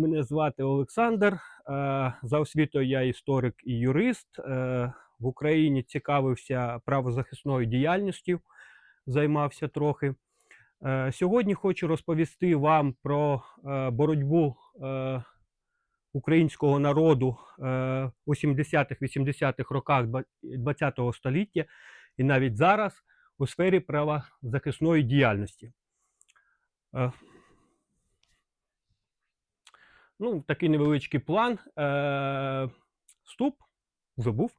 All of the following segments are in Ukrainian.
Мене звати Олександр. Е, За освітою я історик і юрист. Е, В Україні цікавився правозахисною діяльністю, займався трохи. Е, Сьогодні хочу розповісти вам про боротьбу українського народу у 70-х-80-х роках ХХ століття і навіть зараз у сфері правозахисної діяльності. Ну, такий невеличкий план. Е, Вступ вже був.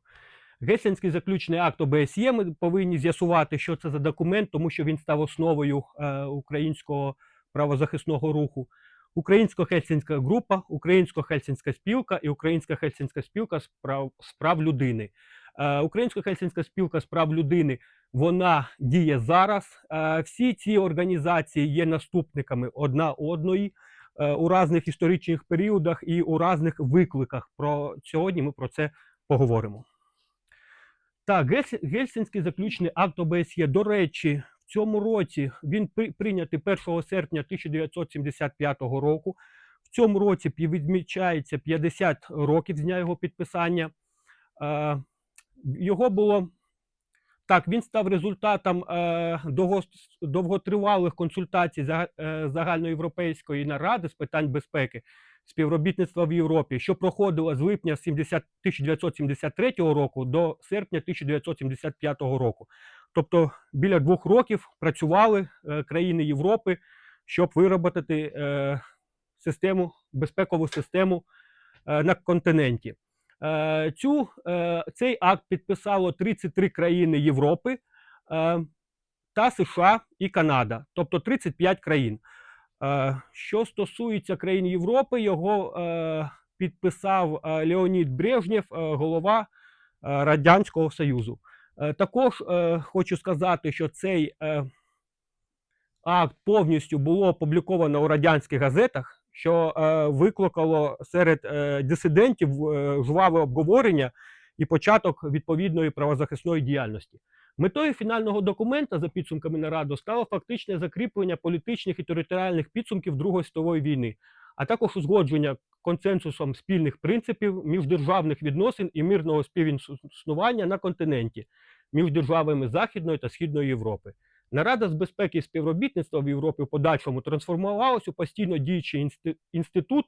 Геслянський заключний акт ОБСЄ. Ми повинні з'ясувати, що це за документ, тому що він став основою е, українського правозахисного руху. Українсько-хельсінська група, Українсько-хельсінська спілка і Українська хельсінська спілка з прав, людини. Е, Українсько-хельсінська спілка з прав людини вона діє зараз. Е, всі ці організації є наступниками одна одної у різних історичних періодах і у різних викликах. Про сьогодні ми про це поговоримо. Так, Гельс- Гельсінський заключний акт ОБСЄ. До речі, в цьому році він прийнятий 1 серпня 1975 року. В цьому році відмічається 50 років з дня його підписання. Е, Його було так, він став результатом е, довготривалих консультацій е, загальноєвропейської наради з питань безпеки співробітництва в Європі, що проходило з липня 70 1973 року до серпня 1975 року. Тобто біля двох років працювали е, країни Європи, щоб виробити систему, безпекову систему на континенті. Е, Цю, е, цей акт підписало 33 країни Європи е, та США і Канада, тобто 35 країн. Що стосується країн Європи, його підписав Леонід Брежнєв, голова Радянського Союзу. Також хочу сказати, що цей акт повністю було опубліковано у радянських газетах, що е, викликало серед е, дисидентів е, жваве обговорення і початок відповідної правозахисної діяльності. Метою фінального документа за підсумками наради стало фактичне закріплення політичних і територіальних підсумків Другої світової війни, а також узгодження консенсусом спільних принципів міждержавних відносин і мирного співіснування на континенті між державами Західної та Східної Європи. Нарада з безпеки і співробітництва в Європі в подальшому трансформувалась у постійно діючий інститут,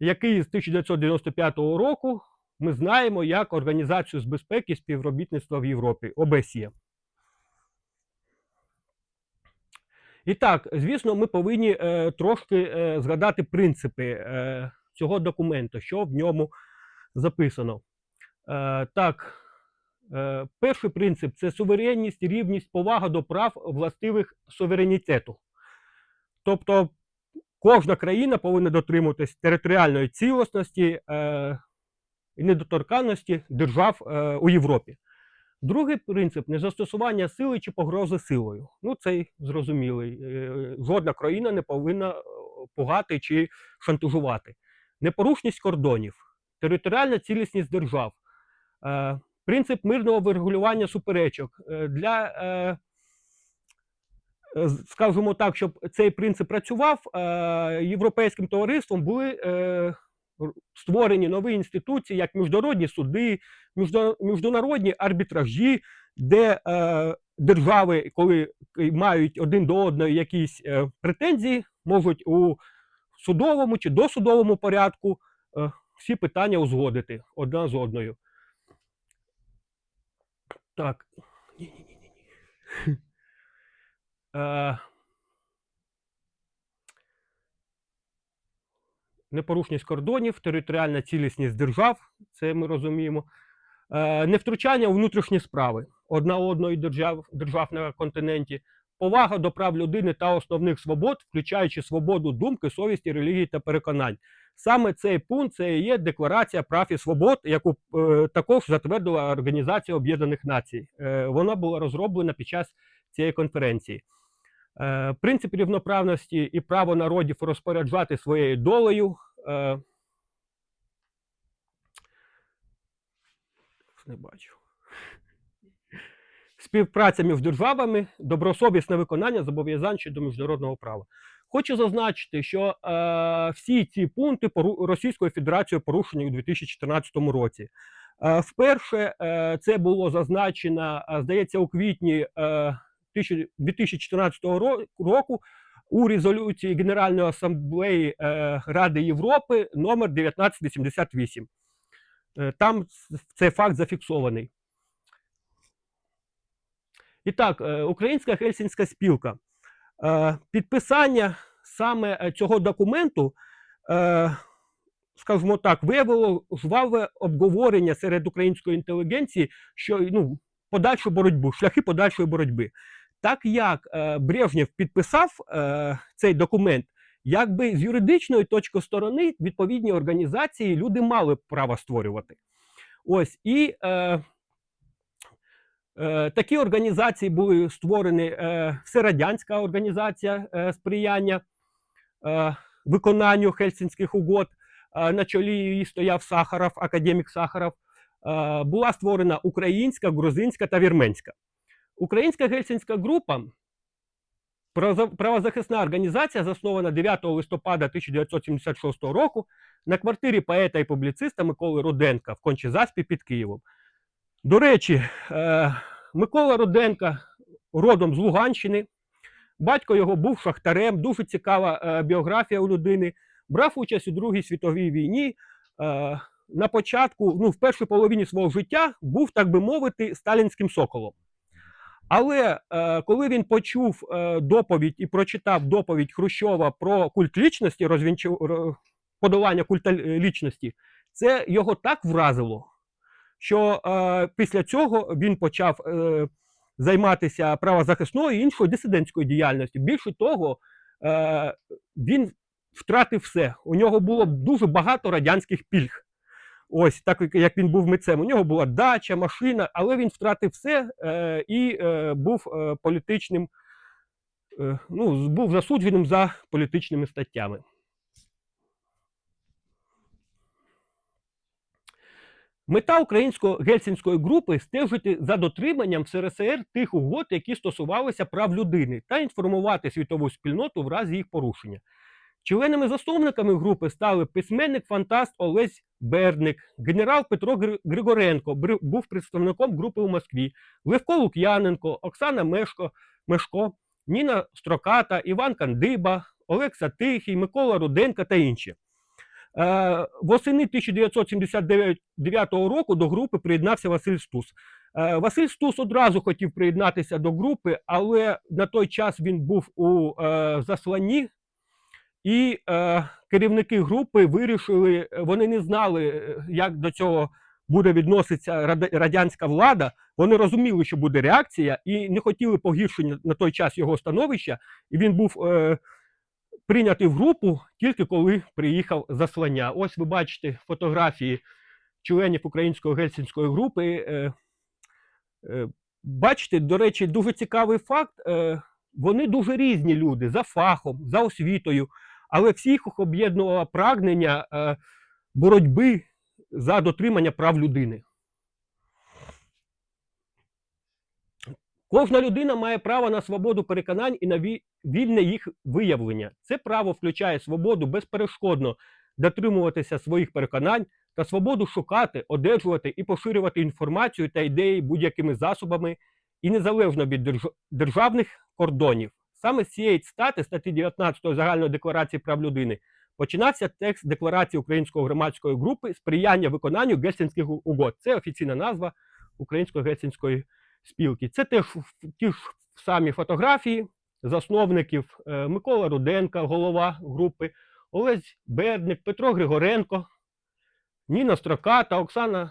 який з 1995 року ми знаємо як Організацію з безпеки і співробітництва в Європі ОБСЄ. І так, звісно, ми повинні е, трошки е, згадати принципи е, цього документу, що в ньому записано. Е, так, перший принцип це суверенність, рівність, повага до прав властивих суверенітету. Тобто кожна країна повинна дотримуватись територіальної цілісності е, і недоторканності держав е, у Європі. Другий принцип незастосування сили чи погрози силою. Ну, цей зрозумілий. Е, Жодна країна не повинна е, пугати чи шантажувати. Непорушність кордонів, територіальна цілісність держав, е, принцип мирного врегулювання суперечок. Е, Для, е, скажімо так, щоб цей принцип працював, е, європейським товариством були створені нові інституції, як міжнародні суди, міжнародні арбітражі, де держави, коли мають один до одного якісь претензії, можуть у судовому чи досудовому порядку всі питання узгодити одна з одною. Так. Ні-ні-ні-ні. Е, непорушність кордонів, територіальна цілісність держав, це ми розуміємо. Невтручання у внутрішні справи одна одної держав, держав на континенті, повага до прав людини та основних свобод, включаючи свободу думки, совісті, релігії та переконань. Саме цей пункт це і є декларація прав і свобод, яку е, також затвердила Організація Об'єднаних Націй. Е, вона була розроблена під час цієї конференції. Е, принцип рівноправності і право народів розпоряджати своєю долею. Е, не бачу. співпраця між державами, добросовісне виконання зобов'язань щодо міжнародного права. Хочу зазначити, що е, всі ці пункти Російською Федерацією порушені у 2014 році. Е, вперше е, це було зазначено, е, здається, у квітні е, 2014 року у резолюції Генеральної асамблеї е, Ради Європи номер 1988. Е, Там цей факт зафіксований. І так, е, Українська Хельсінська спілка. Е, Підписання саме е, цього документу, е, скажімо так, виявило жваве обговорення серед української інтелігенції, що ну, подальшу боротьбу, шляхи подальшої боротьби. Так як е, Брежнєв підписав цей документ, якби з юридичної точки сторони відповідні організації люди мали право створювати. Ось і е, е, такі організації були створені е, Всерадянська організація е, сприяння виконанню Хельсінських угод. Е, на чолі її стояв Сахаров, академік Сахаров. Е, була створена українська, грузинська та вірменська. Українська гельсінська група правозахисна організація, заснована 9 листопада 1976 року на квартирі поета і публіциста Миколи Руденка в Кончезаспі під Києвом. До речі, е, Микола Руденка родом з Луганщини. Батько його був шахтарем, дуже цікава е, біографія у людини. Брав участь у Другій світовій війні. Е, на початку, ну, в першій половині свого життя, був, так би мовити, сталінським соколом. Але е, коли він почув е, доповідь і прочитав доповідь Хрущова про культ лічності, розвінчу, подолання культа лічності, це його так вразило, що е, після цього він почав е, займатися правозахисною і іншою дисидентською діяльністю. Більше того, е, він втратив все. У нього було дуже багато радянських пільг. Ось так як- він був митцем. У нього була дача, машина, але він втратив все е, і е, був е, політичним, е, ну, був засудженим за політичними статтями. Мета українсько-гельсінської групи стежити за дотриманням в СРСР тих угод, які стосувалися прав людини, та інформувати світову спільноту в разі їх порушення. Членами засновниками групи стали письменник фантаст Олесь Бердник, генерал Петро Григоренко, був представником групи у Москві, Левко Лук'яненко, Оксана Мешко, Мешко, Ніна Строката, Іван Кандиба, Олекса Тихий, Микола Руденко та інші. Е, восени 1979 року до групи приєднався Василь Стус. Е, Василь Стус одразу хотів приєднатися до групи, але на той час він був у е, засланні, і керівники групи вирішили, вони не знали, як до цього буде відноситися радянська влада. Вони розуміли, що буде реакція, і не хотіли погіршення на той час його становища. І він був прийнятий в групу тільки коли приїхав заслання. Ось ви бачите фотографії членів української гельсінської групи. Е, е, бачите, до речі, дуже цікавий факт. Е, вони дуже різні люди за фахом, за освітою, але всіх їх об'єднувало прагнення боротьби за дотримання прав людини. Кожна людина має право на свободу переконань і на вільне їх виявлення. Це право включає свободу безперешкодно дотримуватися своїх переконань та свободу шукати, одержувати і поширювати інформацію та ідеї будь-якими засобами і незалежно від державних кордонів. Саме з цієї стати, статті 19 Загальної декларації прав людини, починався текст декларації Української громадської групи сприяння виконанню Гельсінських угод. Це офіційна назва Української гельсінської спілки. Це теж ті ж самі фотографії засновників е, Микола Руденка, голова групи, Олесь Бердник, Петро Григоренко, Ніна Строката, Оксана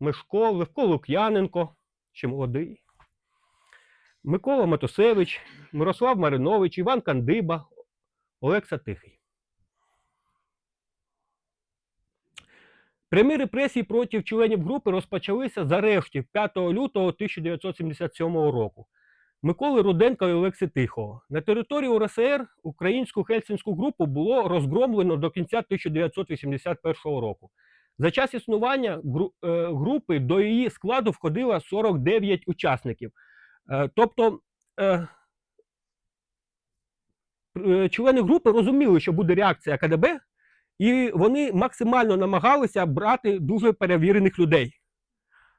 Мешко, Левко Лук'яненко, ще молодий, Микола Матусевич, Мирослав Маринович, Іван Кандиба, Олекса Тихий. Прямі репресії проти членів групи розпочалися з арештів 5 лютого 1977 року. Миколи Руденка і Олекси Тихого. На території УРСР українську хельсінську групу було розгромлено до кінця 1981 року. За час існування е, групи до її складу входило 49 учасників. Е, Тобто е, члени групи розуміли, що буде реакція КДБ, і вони максимально намагалися брати дуже перевірених людей.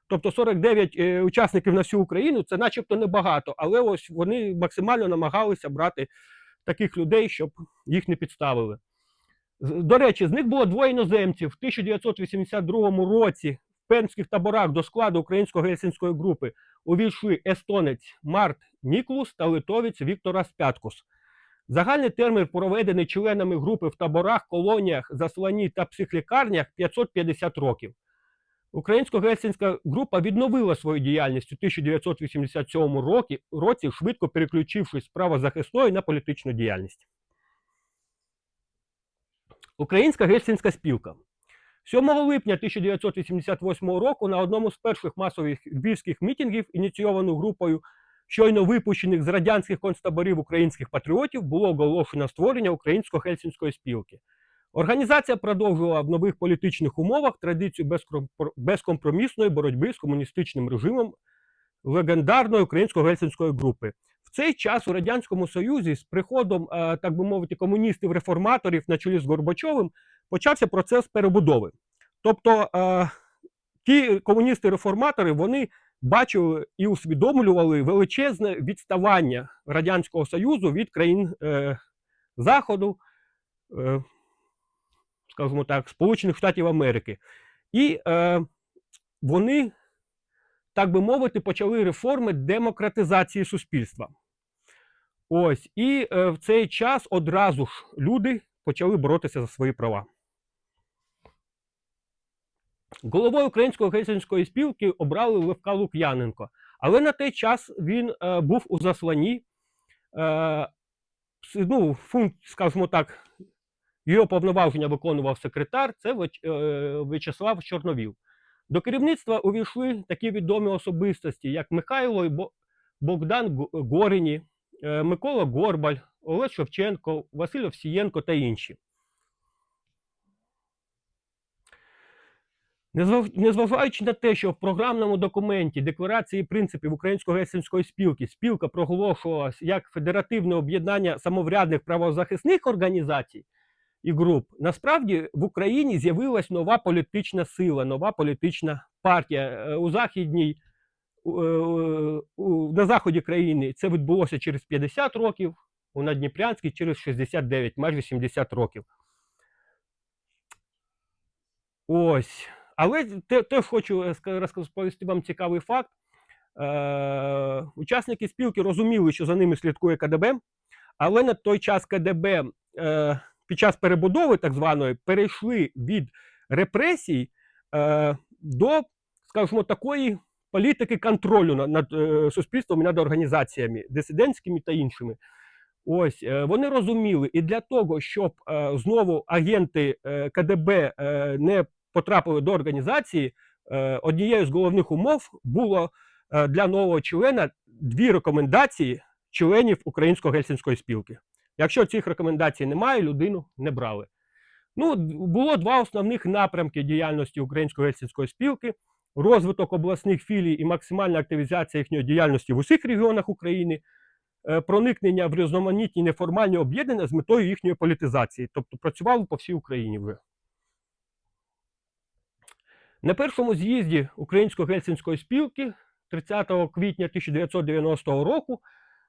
Тобто 49 е, учасників на всю Україну це начебто небагато, але ось вони максимально намагалися брати таких людей, щоб їх не підставили. До речі, з них було двоє іноземців. В 1982 році в пенських таборах до складу української гельсінської групи увійшли естонець Март Ніклус та литовець Віктор Спяткус. Загальний термін, проведений членами групи в таборах, колоніях, засланні та психлікарнях 550 років. Українсько-гельсінська група відновила свою діяльність у 1987 році, році, швидко переключившись з правозахисної на політичну діяльність. Українська гельсінська спілка. 7 липня 1988 року на одному з перших масових львівських мітингів, ініційовану групою щойно випущених з радянських концтаборів українських патріотів, було оголошено створення Українсько-гельсінської спілки. Організація продовжувала в нових політичних умовах традицію безкомпромісної боротьби з комуністичним режимом легендарної українсько-гельсінської групи. В цей час у радянському союзі з приходом, е, так би мовити, комуністів-реформаторів на чолі з Горбачовим почався процес перебудови. Тобто е, ті комуністи-реформатори вони бачили і усвідомлювали величезне відставання Радянського Союзу від країн е, Заходу, е, скажімо так, Сполучених Штатів Америки. І е, вони, так би мовити, почали реформи демократизації суспільства. Ось, і е, в цей час одразу ж люди почали боротися за свої права. Головою Української гельсінської спілки обрали Левка Лук'яненко, але на той час він е, був у засланні. Е, ну, функт, скажімо так, його повноваження виконував секретар, це е, В'ячеслав Чорновіл. До керівництва увійшли такі відомі особистості, як Михайло Богдан Го- Горіні, е, Микола Горбаль, Олег Шевченко, Василь Овсієнко та інші. Незважаючи на те, що в програмному документі Декларації принципів Українсько-гельсінської спілки спілка проголошувалась як федеративне об'єднання самоврядних правозахисних організацій і груп, насправді в Україні з'явилась нова політична сила, нова політична партія Е, у західній. е, На заході країни це відбулося через 50 років, у Надніпрянській через 69, майже 70 років. Ось. Але теж хочу е, розповісти вам цікавий факт. Е, учасники спілки розуміли, що за ними слідкує КДБ, але на той час КДБ е, під час перебудови так званої перейшли від репресій е, до, скажімо, такої політики контролю над, над е, суспільством і над організаціями дисидентськими та іншими. Ось е, вони розуміли, і для того, щоб е, знову агенти е, КДБ е, не потрапили до організації, е, однією з головних умов було е, для нового члена дві рекомендації членів Українсько-гельсінської спілки. Якщо цих рекомендацій немає, людину не брали. Ну, було два основних напрямки діяльності Українсько-гельсінської спілки: розвиток обласних філій і максимальна активізація їхньої діяльності в усіх регіонах України, е, проникнення в різноманітні неформальні об'єднання з метою їхньої політизації, тобто працювали по всій Україні. На першому з'їзді Українсько-гельсінської спілки 30 квітня 1990 року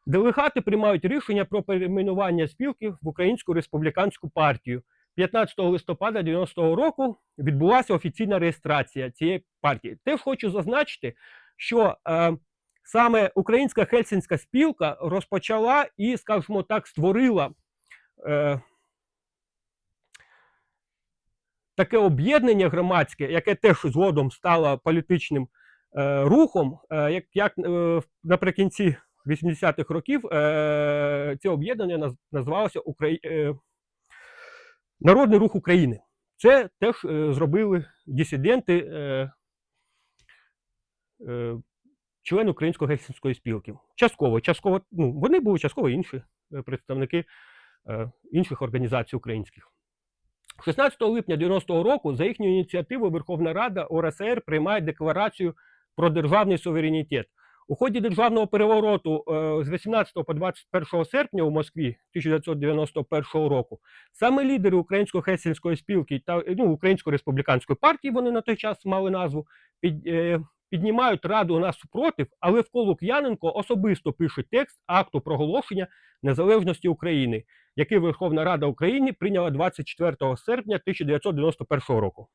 делегати приймають рішення про перейменування спілки в Українську республіканську партію. 15 листопада 90-го року відбулася офіційна реєстрація цієї партії. Теж хочу зазначити, що е, саме Українська Хельсінська спілка розпочала і, скажімо так, створила е, таке об'єднання громадське, яке теж згодом стало політичним е, рухом, е, як, як е, наприкінці 80-х років е, це об'єднання наз- назвалося Украї... е, Народний рух України. Це теж е, зробили дисиденти, е, е, члени Української гельсінської спілки. Частково, частково, ну, вони були частково інші е, представники е, інших організацій українських. 16 липня 90-го року за їхньою ініціативою Верховна Рада ОРСР приймає декларацію про державний суверенітет. У ході державного перевороту е, з 18 по 21 серпня у Москві 1991 року саме лідери Української хельсінської спілки та ну, Української республіканської партії, вони на той час мали назву, під, е, піднімають раду на супротив, але вколо Лук'яненко особисто пише текст акту проголошення незалежності України, який Верховна Рада України прийняла 24 серпня 1991 року.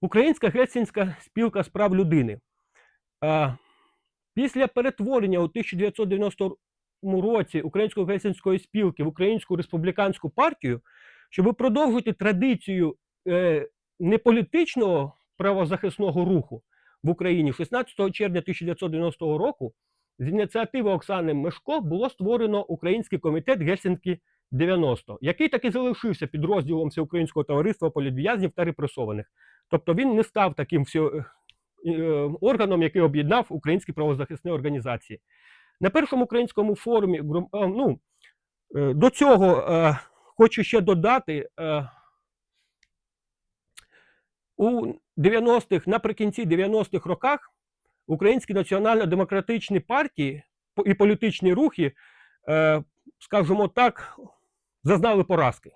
Українська Гельсінська спілка з прав людини. Після перетворення у 1990 році Української Гельсінської спілки в Українську республіканську партію, щоб продовжити традицію е, неполітичного правозахисного руху в Україні, 16 червня 1990 року з ініціативи Оксани Мешко було створено Український комітет Гельсінки 90, який таки залишився підрозділом Всеукраїнського товариства політв'язнів та репресованих. Тобто він не став таким всьо- е, органом, який об'єднав українські правозахисні організації. На першому українському форумі е, ну, е, до цього е, хочу ще додати. е, У 90-х, наприкінці 90-х роках українські національно-демократичні партії і політичні рухи, е, скажімо так, зазнали поразки.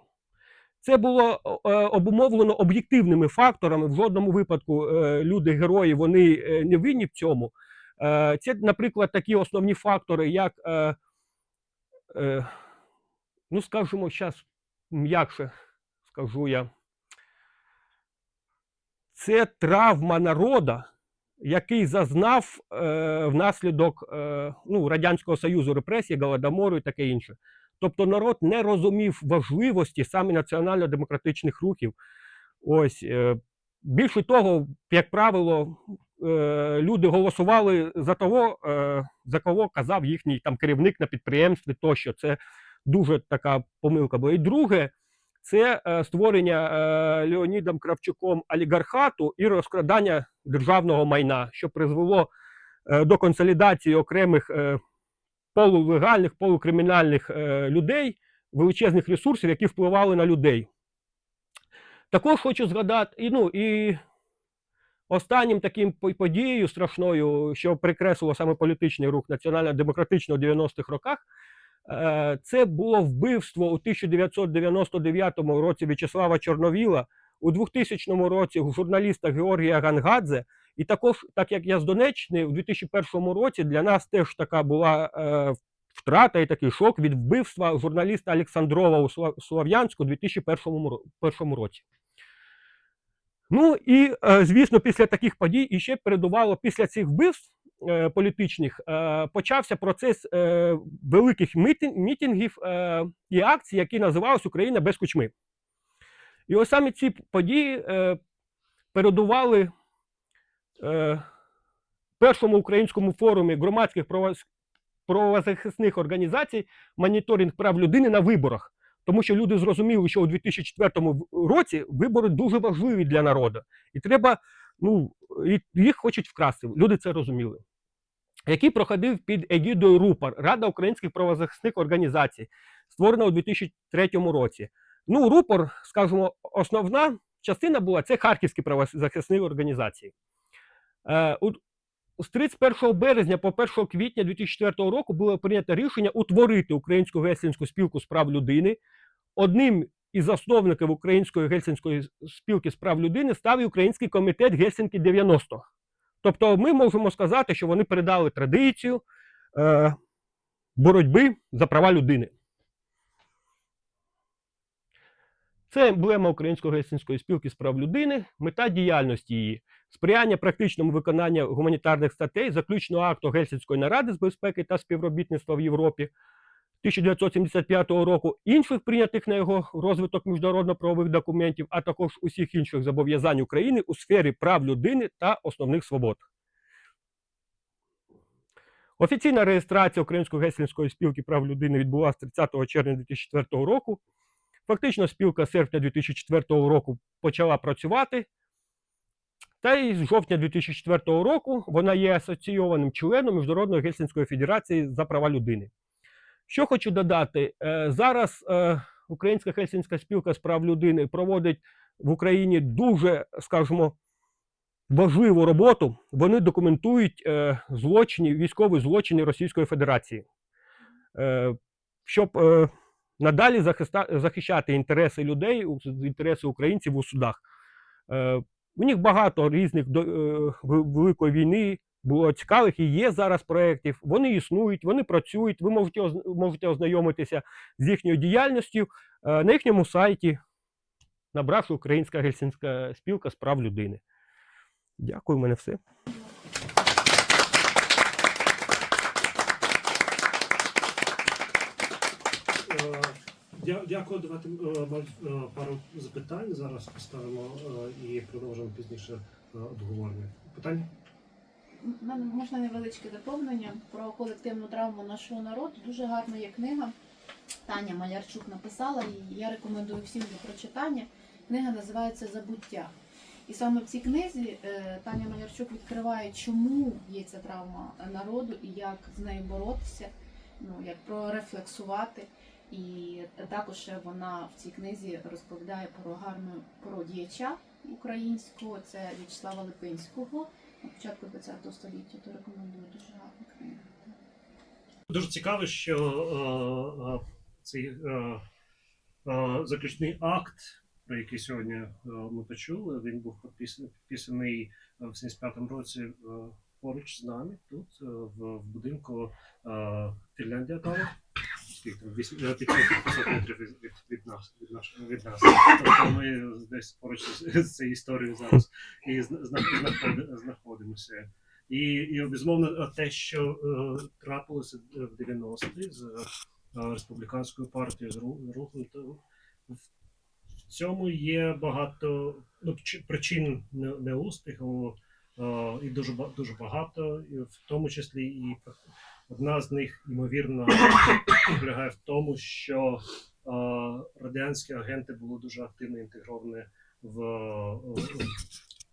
Це було е, обумовлено об'єктивними факторами. В жодному випадку е, люди-герої вони не винні в цьому. Це, наприклад, такі основні фактори, як, ну, скажімо, зараз м'якше скажу я. Це травма народа, який зазнав е, внаслідок е, ну, Радянського Союзу репресій, Голодомору і таке інше. Тобто народ не розумів важливості саме національно-демократичних рухів. Ось е, більше того, як правило, е, люди голосували за того, е, за кого казав їхній там керівник на підприємстві тощо. Це дуже така помилка була. І друге, це е, створення е, Леонідом Кравчуком олігархату і розкрадання державного майна, що призвело е, до консолідації окремих полулегальних, полукримінальних людей, величезних ресурсів, які впливали на людей. Також хочу згадати, і, ну, і останнім таким подією страшною, що прикреслило саме політичний рух національно-демократичного в 90-х роках, це було вбивство у 1999 році В'ячеслава Чорновіла, у 2000 році журналіста Георгія Гангадзе. І також, так як я з Донеччини, у 2001 році для нас теж така була е, втрата і такий шок від вбивства журналіста Олександрова у Слов'янську у 2001 році. Ну і, е, звісно, після таких подій і ще передувало після цих вбивств е, політичних е, почався процес е, великих мітингів е, і акцій, які називалися Україна без кучми. І ось саме ці події е, передували е, першому українському форумі громадських правозахисних організацій моніторинг прав людини на виборах. Тому що люди зрозуміли, що у 2004 році вибори дуже важливі для народу, і треба, ну, їх хочуть вкрасти. Люди це розуміли. Який проходив під егідою РУПАР, Рада українських правозахисних організацій, створена у 2003 році. Ну, РУПОР, скажімо, основна частина була це харківські правозахисні організації. Е, з 31 березня по 1 квітня 2004 року було прийнято рішення утворити Українську гельсінську спілку з прав людини. Одним із засновників Української гельсінської спілки з прав людини став і Український комітет Гельсінки 90. Тобто ми можемо сказати, що вони передали традицію е, боротьби за права людини. Це емблема Української гельсінської спілки з прав людини, мета діяльності її сприяння практичному виконанню гуманітарних статей заключного акту Гельсінської наради з безпеки та співробітництва в Європі 1975 року, інших прийнятих на його розвиток міжнародно-правових документів, а також усіх інших зобов'язань України у сфері прав людини та основних свобод. Офіційна реєстрація Української гельсінської спілки прав людини відбулася 30 червня 2004 року. Фактично, спілка серпня 2004 року почала працювати. Та й з жовтня 2004 року вона є асоційованим членом Міжнародної Гельсінської Федерації за права людини. Що хочу додати, е, зараз е, Українська Гельсінська спілка з прав людини проводить в Україні дуже, скажімо, важливу роботу. Вони документують е, злочини, військові злочини Російської Федерації, щоб надалі захищати інтереси людей, інтереси українців у судах. У них багато різних великої війни було цікавих і є зараз проєктів. Вони існують, вони працюють. Ви можете, можете ознайомитися з їхньою діяльністю е, на їхньому сайті, набравши Українська гельсінська спілка з прав людини. Дякую, у мене все. Е, Дякую. Давайте е, пару запитань зараз поставимо і продовжимо пізніше обговорення. Питання? У мене можна невеличке доповнення про колективну травму нашого народу. Дуже гарна є книга. Таня Малярчук написала її. Я рекомендую всім до прочитання. Книга називається Забуття. І саме в цій книзі е, Таня Малярчук відкриває, чому є ця травма народу і як з нею боротися, ну як прорефлексувати. І також вона в цій книзі розповідає про гарну про діяча українського, це В'ячеслава Липинського на початку ХХ століття, то рекомендую дуже гарна книга. Дуже цікаво, що е, е, цей е, заключний акт, про який сьогодні ми почули, він був підписаний, в 75-му році поруч з нами, тут, в, в будинку Фінляндія Тауер. Скільки там, вісім- е, 500 500 метрів від, від, нас, від, наш, від нас. Тобто ми десь поруч з, цією історією зараз і зна- зна- знаходимося. І, і безумовно, те, що е, трапилося в 90-ті з е, республіканською партією з ру- руху, то в цьому є багато ну, чи- причин не- неуспіху, е, і дуже дуже багато, і в тому числі і одна з них, ймовірно, полягає в тому, що радянські агенти були дуже активно інтегровані в,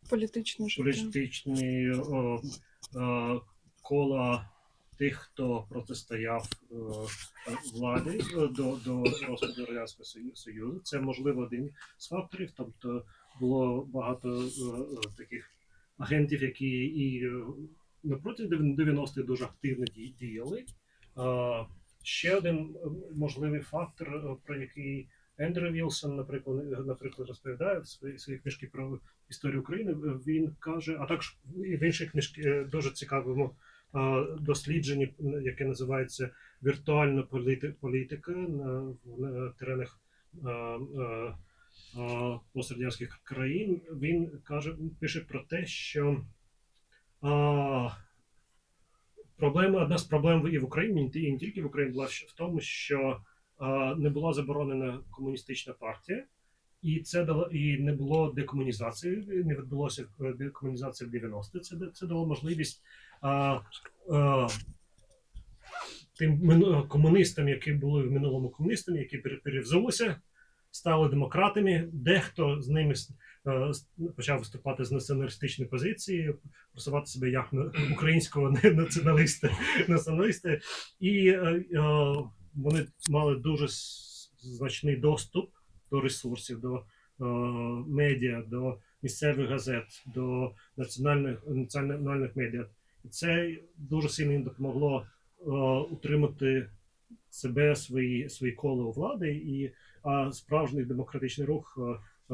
Політичне політичні кола тих, хто протистояв е, владі е, до, до розпаду Радянського Сою- Союзу. Це можливо один з факторів. Тобто було багато е, таких агентів, які і напроти 90-х дуже активно ді- діяли. Ще один можливий фактор, е, про який Ендрю Вілсон, наприклад, е, наприклад, розповідає в своїй книжці про історію України. е, Він каже, а також в іншій книжці е, дуже цікавому дослідженні, яке називається Віртуальна політика на, на теренах пострадянських країн. Він каже, пише про те, що е, проблема, одна з проблем і в Україні, і не тільки в Україні, була в тому, що е, не була заборонена комуністична партія. І це дало і не було декомунізації, не відбулося е, декомунізація в 90-ті. Це, це дало можливість а, а, тим комуністам, які були в минулому комуністами, які пере- перевзулися, стали демократами. Дехто з ними е, почав виступати з націоналістичної позиції, просувати себе як українського націоналіста, націоналіста. І е, е, вони мали дуже значний доступ до ресурсів, до медіа, до місцевих газет, до національних національних медіа. І це дуже сильно їм допомогло утримати себе, свої, свої коло влади, і а справжній демократичний рух е,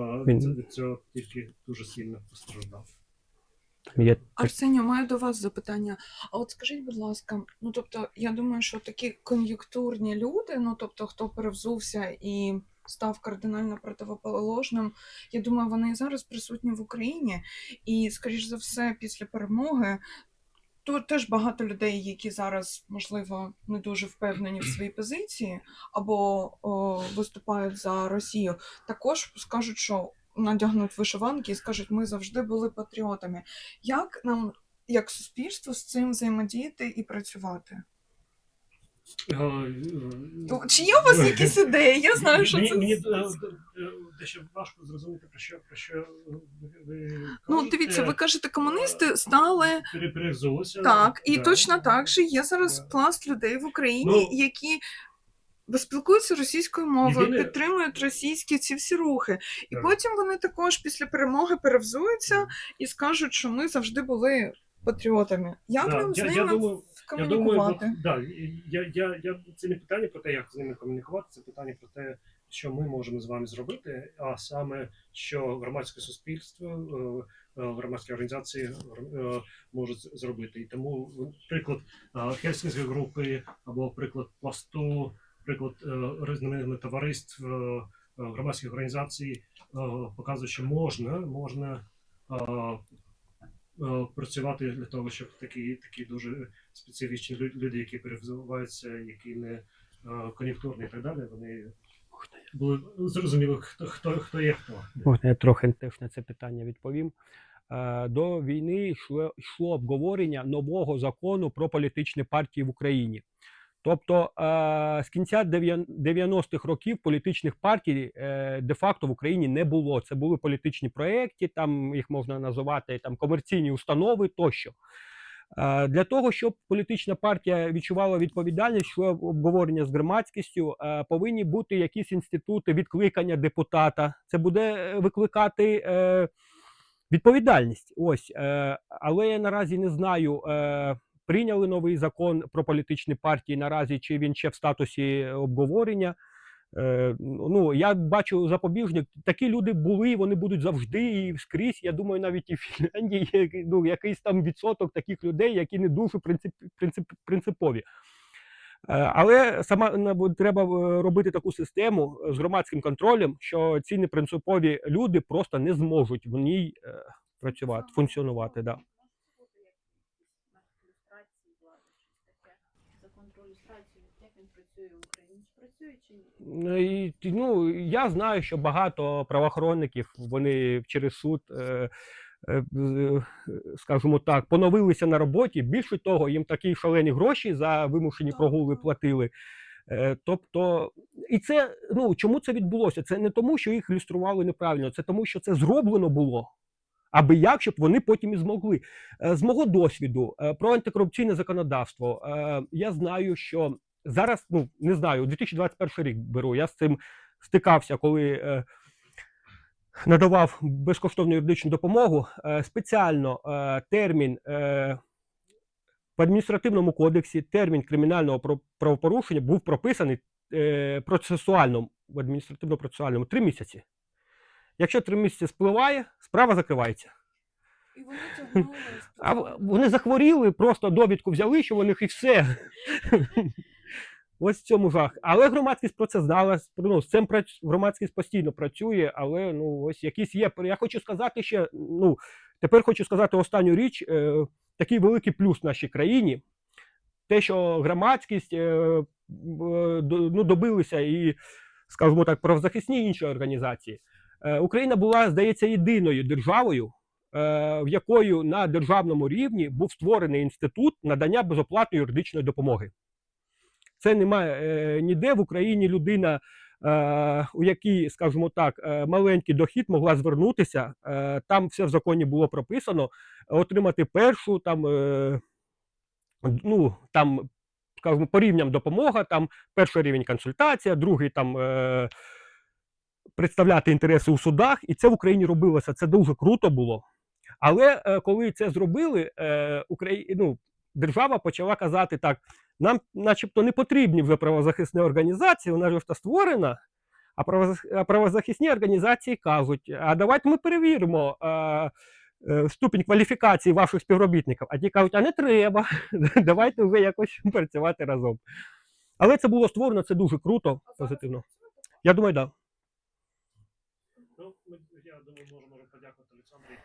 е, Він- від, від цього тільки дуже сильно постраждав. Є Арсенію, маю до вас запитання. А от скажіть, будь ласка, ну тобто, я думаю, що такі кон'юнктурні люди, ну тобто, хто перевзувся і став кардинально противоположним, я думаю, вони і зараз присутні в Україні, і, скоріш за все, після перемоги. Тут теж багато людей, які зараз, можливо, не дуже впевнені в своїй позиції або о, виступають за Росію, також скажуть, що надягнуть вишиванки і скажуть, ми завжди були патріотами. Як нам, як суспільство, з цим взаємодіяти і працювати? Е, Ну, Чи є у вас якісь ідеї? Я знаю, що це. мені е, е, дещо важко зрозуміти, про що, про що ви, Ну, дивіться, ви кажете, комуністи стали так, і точно так же є зараз пласт людей в Україні, Ну, які спілкуються російською мовою, підтримують російські ці всі рухи. І потім вони також після перемоги перевзуються і скажуть, що ми завжди були патріотами. Як нам з ними думаю, я думаю, да, я, я, я, це не питання про те, як з ними комунікувати, це питання про те, що ми можемо з вами зробити, а саме що громадське суспільство, е, е, громадські організації е, можуть зробити. І тому приклад Хельсінської групи або приклад пласту, приклад різноманітних товариств, громадських організацій показує, що можна, можна. Е, Працювати для того, щоб такі, такі дуже специфічні люди, які перевзуваються, які не е, кон'юнктурні і так далі, вони були зрозуміли, хто хто, хто є хто. Можна я трохи теж на це питання відповім. Е, До війни йшло, йшло обговорення нового закону про політичні партії в Україні. Тобто е, з кінця 90-х років політичних партій е, де-факто в Україні не було. Це були політичні проекти, там їх можна називати там комерційні установи тощо. Е, Для того, щоб політична партія відчувала відповідальність, йшло обговорення з громадськістю, повинні бути якісь інститути відкликання депутата. Це буде викликати відповідальність. Ось, але я наразі не знаю. Е, Прийняли новий закон про політичні партії наразі, чи він ще в статусі обговорення. Е, ну, я бачу запобіжник. Такі люди були, вони будуть завжди і скрізь. Я думаю, навіть і в Фінляндії є ну, якийсь там відсоток таких людей, які не дуже принцип, принцип, принципові. Е, Але сама треба е, робити таку систему з громадським контролем, що ці непринципові люди просто не зможуть в ній е, працювати, функціонувати. Да. Закон про люстрацію, як він працює в Україні? Чи працює чи ні? Ну, і, ну, я знаю, що багато правоохоронників вони через суд, е, е, скажімо так, поновилися на роботі. Більше того, їм такі шалені гроші за вимушені прогули платили. Е, Тобто, і це ну чому це відбулося? Це не тому, що їх люстрували неправильно, це тому, що це зроблено було. Аби як, щоб вони потім і змогли. Е, З мого досвіду е, про антикорупційне законодавство е, я знаю, що зараз, ну не знаю, 2021 рік беру. Я з цим стикався, коли е, надавав безкоштовну юридичну допомогу. Е, спеціально е, термін е, в адміністративному кодексі, термін кримінального правопорушення був прописаний е, процесуально в адміністративно-процесуальному три місяці. Якщо три місяці спливає, справа закривається. І вони тягнули А вони захворіли, просто довідку взяли, що у них і все. Ось в цьому жах. Але громадськість про це знала. Ну, з цим прац- громадськість постійно працює, але ну ось якісь є. Я хочу сказати ще. Ну тепер хочу сказати останню річ. Е, такий великий плюс в нашій країні. Те, що громадськість е, е, ну, добилися і, скажімо так, правозахисні інші організації. Е, Україна була, здається, єдиною державою, е, в якою на державному рівні був створений інститут надання безоплатної юридичної допомоги. Це немає е, ніде в Україні людина, е, у якій, скажімо так, е, маленький дохід могла звернутися. Там все в законі було прописано, отримати першу там, ну, там, скажімо, по рівням допомога, там перший рівень консультація, другий там. Представляти інтереси у судах, і це в Україні робилося. Це дуже круто було. Але коли це зробили, е, Украї... ну, держава почала казати так: нам, начебто, не потрібні вже правозахисні організації, вона ж та створена. А правозахисні організації кажуть, а давайте ми перевіримо е, ступінь кваліфікації ваших співробітників. А ті кажуть, а не треба, давайте вже якось працювати разом. Але це було створено, це дуже круто, позитивно. Я думаю, так. Да. Ну, я думаю, можемо подякувати Олександру.